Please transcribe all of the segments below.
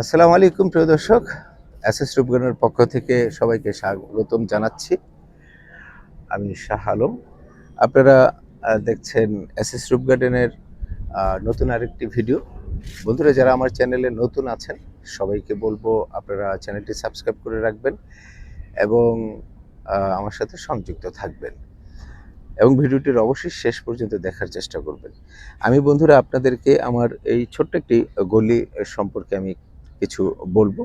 আসসালামু আলাইকুম, প্রিয় দর্শক। এসএস রূপগণের পক্ষ থেকে সবাইকে স্বাগতম জানাচ্ছি। আমি শাহ আলম। আপনারা দেখছেন এসএস রূপ গার্ডেনের নতুন আরেকটি ভিডিও। বন্ধুরা, যারা আমার চ্যানেলে নতুন আছেন, সবাইকে বলব আপনারা চ্যানেলটি সাবস্ক্রাইব করে রাখবেন এবং আমার সাথে সংযুক্ত থাকবেন এবং ভিডিওটির অবশ্যই শেষ পর্যন্ত দেখার চেষ্টা করবেন। আমি বন্ধুরা, আপনাদেরকে আমার এই ছোট্ট একটি গলি সম্পর্কে আমি কিছু বলব।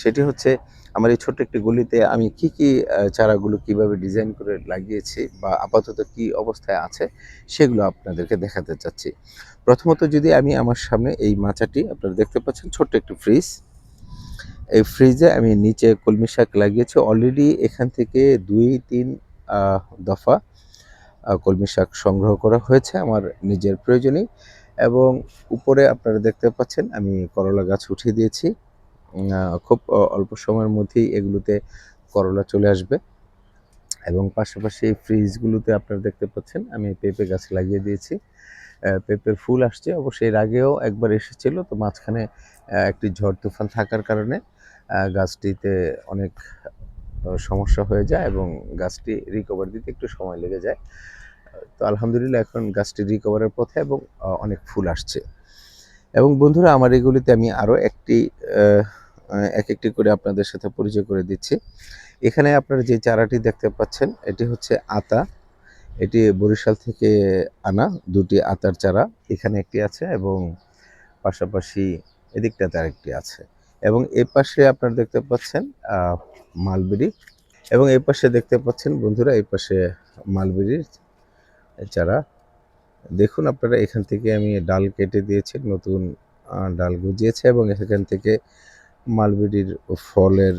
সেটি হচ্ছে, আমার এই ছোট্ট একটি গলিতে আমি কি কি চারাগুলো কীভাবে ডিজাইন করে লাগিয়েছি বা আপাতত কি অবস্থায় আছে, সেগুলো আপনাদেরকে দেখাতে চাচ্ছি। প্রথমত যদি আমি আমার সামনে এই মাচাটি, আপনারা দেখতে পাচ্ছেন ছোট্ট একটি ফ্রিজ এই ফ্রিজে আমি নিচে কলমি শাক লাগিয়েছি। অলরেডি এখান থেকে দুই, তিন দফা কলমি শাক সংগ্রহ করা হয়েছে আমার নিজের প্রয়োজনেই এবং উপরে আপনারা দেখতে পাচ্ছেন, আমি করলা গাছ উঠিয়ে দিয়েছি। খুব অল্প সময়ের মধ্যেই এগুলোতে করলা চলে আসবে। এবং পাশাপাশি এই ফ্রিজগুলোতে আপনারা দেখতে পাচ্ছেন, আমি পেঁপে গাছ লাগিয়ে দিয়েছি। পেঁপের ফুল আসছে অবশ্যই এর আগেও একবার এসেছিল, তো মাঝখানে একটি ঝড় তুফান থাকার কারণে গাছটিতে অনেক সমস্যা হয়ে যায় এবং গাছটি রিকভার দিতে একটু সময় লেগে যায়। তো আলহামদুলিল্লাহ এখন গাছটি রিকভারের পথে এবং অনেক ফুল আসছে। এবং বন্ধুরা, আমার এগুলিতে আমি আরও একটি এক একটি করে আপনাদের সাথে পরিচয় করে দিচ্ছি। এখানে আপনারা যে চারাটি দেখতে পাচ্ছেন, এটি হচ্ছে আতা। এটি বরিশাল থেকে আনা দুটি আতার চারা এখানে একটি আছে এবং পাশাপাশি এদিকটাতে আরেকটি আছে। এবং এই পাশে আপনারা দেখতে পাচ্ছেন মালবেরি। এবং এই পাশে দেখতে পাচ্ছেন, বন্ধুরা এই পাশে মালবেরির চারা। দেখুন আপনারা, এখান থেকে আমি ডাল কেটে দিয়েছি, নতুন ডাল গুজিয়েছে এবং এখান থেকে মালবেরির ফলের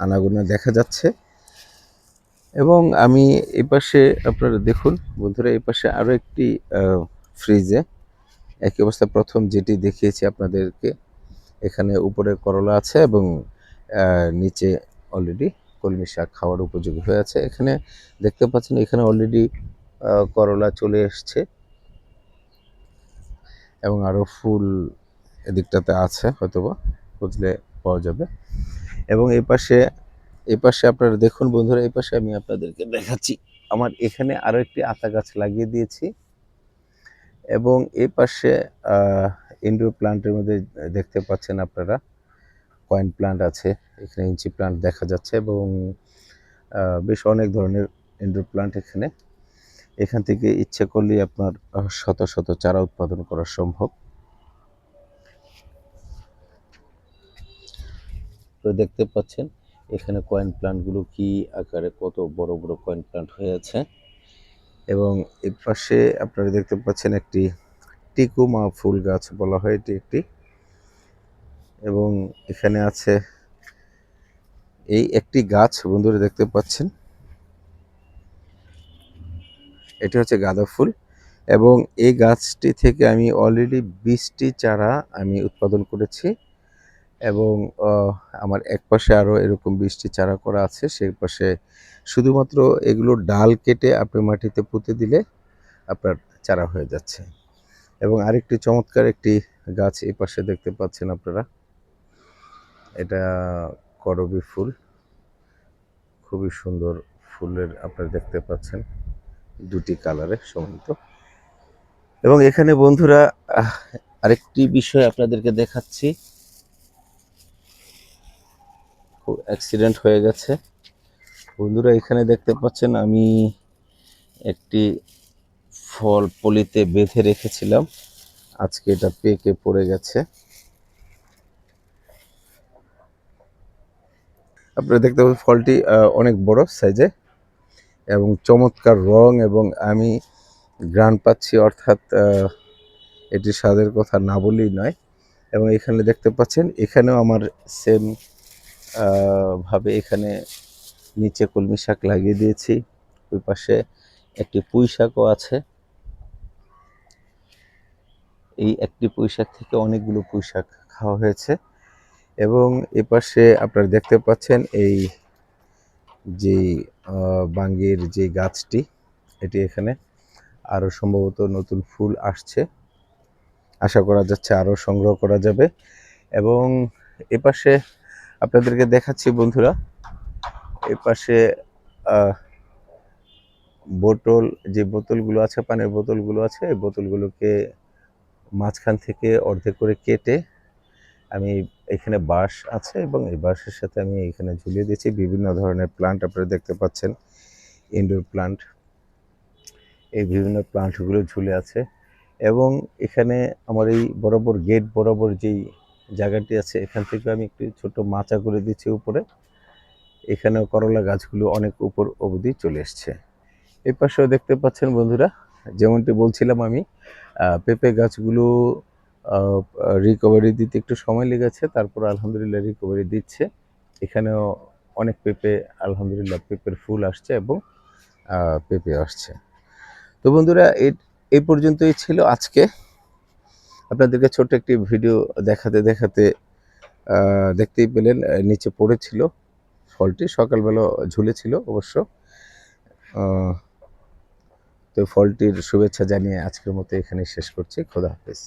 আনাগোনা দেখা যাচ্ছে। এবং আমি এই পাশে আপনারা দেখুন, বন্ধুরা, এই পাশে আরও একটি ফ্রিজে একই অবস্থা, প্রথম যেটি দেখিয়েছি আপনাদেরকে, এখানে উপরে করলা আছে এবং নিচে অলরেডি কলমি শাক খাওয়ার উপযোগী হয়ে আছে। এখানে দেখতে পাচ্ছেন, এখানে অলরেডি করলা চলে এসছে। এবং আরও ফুল এদিকটাতে আছে, হয়তোবা, খুঁজলে পাওয়া যাবে। এবং এই পাশে এই পাশে আপনারা দেখুন বন্ধুরা, এই পাশে আমি আপনাদেরকে দেখাচ্ছি। আমার এখানে আরও একটি আতা গাছ লাগিয়ে দিয়েছি। এবং এই পাশে ইনডোর প্লান্টের মধ্যে দেখতে পাচ্ছেন আপনারা, কয়েন প্লান্ট আছে, এখানে ইঞ্চি প্লান্ট দেখা যাচ্ছে এবং বেশ অনেক ধরনের ইনডোর প্লান্ট এখানে। এখান থেকে ইচ্ছে করলেই আপনার শত শত চারা উৎপাদন করা সম্ভব। তো দেখতে পাচ্ছেন, এখানে কয়েন প্লান্টগুলো কি আকারে কত বড় বড় কয়েন প্লান্ট হয়ে আছে। এবং এর পাশে আপনারা দেখতে পাচ্ছেন একটি টিকুমা ফুল গাছ বলা হয়, এটি একটি। এবং এখানে আছে এই একটি গাছ, বন্ধুরা দেখতে পাচ্ছেন। এটি হচ্ছে গাঁদা ফুল। এবং এই গাছটি থেকে আমি অলরেডি বিশটি চারা আমি উৎপাদন করেছি। এবং আমার এক পাশে আরও এরকম বৃষ্টি চারা করা আছে, সেই পাশে শুধুমাত্র এগুলোর ডাল কেটে আপনি মাটিতে পুঁতে দিলে আপনার চারা হয়ে যাচ্ছে। এবং আরেকটি চমৎকার একটি গাছ এই পাশে দেখতে পাচ্ছেন আপনারা। এটা করবি ফুল। খুবই সুন্দর ফুলের আপনারা দেখতে পাচ্ছেন। দুটি কালারে সমিত এবং এখানে বন্ধুরা আরেকটি বিষয় আপনাদেরকে দেখাচ্ছি। অ্যাক্সিডেন্ট হয়ে গেছে। বন্ধুরা, এখানে দেখতে পাচ্ছেন আমি একটি ফল পলিতে বেঁধে রেখেছিলাম। আজকে এটা পেকে পড়ে গেছে। আপনারা দেখতে পাচ্ছেন ফলটি অনেক বড় সাইজে এবং চমৎকার রং এবং আমি গ্রান পাচ্ছি, অর্থাৎ এটির স্বাদের কথা না বলেই নয়। এবং এখানে দেখতে পাচ্ছেন, এখানেও আমার সেম ভাবে এখানে নিচে কলমি শাক লাগিয়ে দিয়েছি। ওই পাশে একটি পুঁই শাকও আছে। এই একটি পুঁই শাক থেকে অনেকগুলো পুঁই শাক খাওয়া হয়েছে এবং এ পাশে আপনারা দেখতে পাচ্ছেন এই যে বাঙ্গির যে গাছটি, এটি এখানে আরও সম্ভবত নতুন ফুল আসছে। আশা করা যাচ্ছে আরও সংগ্রহ করা যাবে এবং এপাশে আপনাদেরকে দেখাচ্ছি বন্ধুরা। এপাশে আহ, বোতল যে বোতলগুলো আছে পানির বোতলগুলো আছে এই বোতলগুলোকে মাঝখান থেকে অর্ধেক করে কেটে আমি এখানে বাঁশ আছে এবং এই বাঁশের সাথে আমি এখানে ঝুলিয়ে দিয়েছি। বিভিন্ন ধরনের প্লান্ট আপনারা দেখতে পাচ্ছেন ইনডোর প্লান্ট এই বিভিন্ন প্লান্টগুলো ঝুলে আছে এবং এখানে আমার এই বরাবর গেট বরাবর যেই জায়গাটি আছে, এখান থেকে আমি একটি ছোট মাচা করে দিচ্ছি উপরে। এখানেও করলা গাছগুলো অনেক উপর অবধি চলে এসছে। এই পাশেও দেখতে পাচ্ছেন বন্ধুরা, যেমনটি বলছিলাম আমি পেঁপে গাছগুলো রিকভারি দিতে একটু সময় লেগেছে, তারপর আলহামদুলিল্লাহ রিকভারি দিচ্ছে। এখানেও অনেক পেঁপে, আলহামদুলিল্লাহ পেঁপের ফুল আসছে এবং পেঁপে আসছে। তো বন্ধুরা এই পর্যন্তই ছিল আজকে। আপনাদেরকে ছোট্ট একটি ভিডিও দেখাতে দেখাতে দেখতেই পেলেন নিচে পড়েছিল ফলটি, সকালবেলা ঝুলেছিল অবশ্য। তো ফলটির শুভেচ্ছা জানিয়ে আজকের মতো এখানে শেষ করছি। খোদা হাফেজ।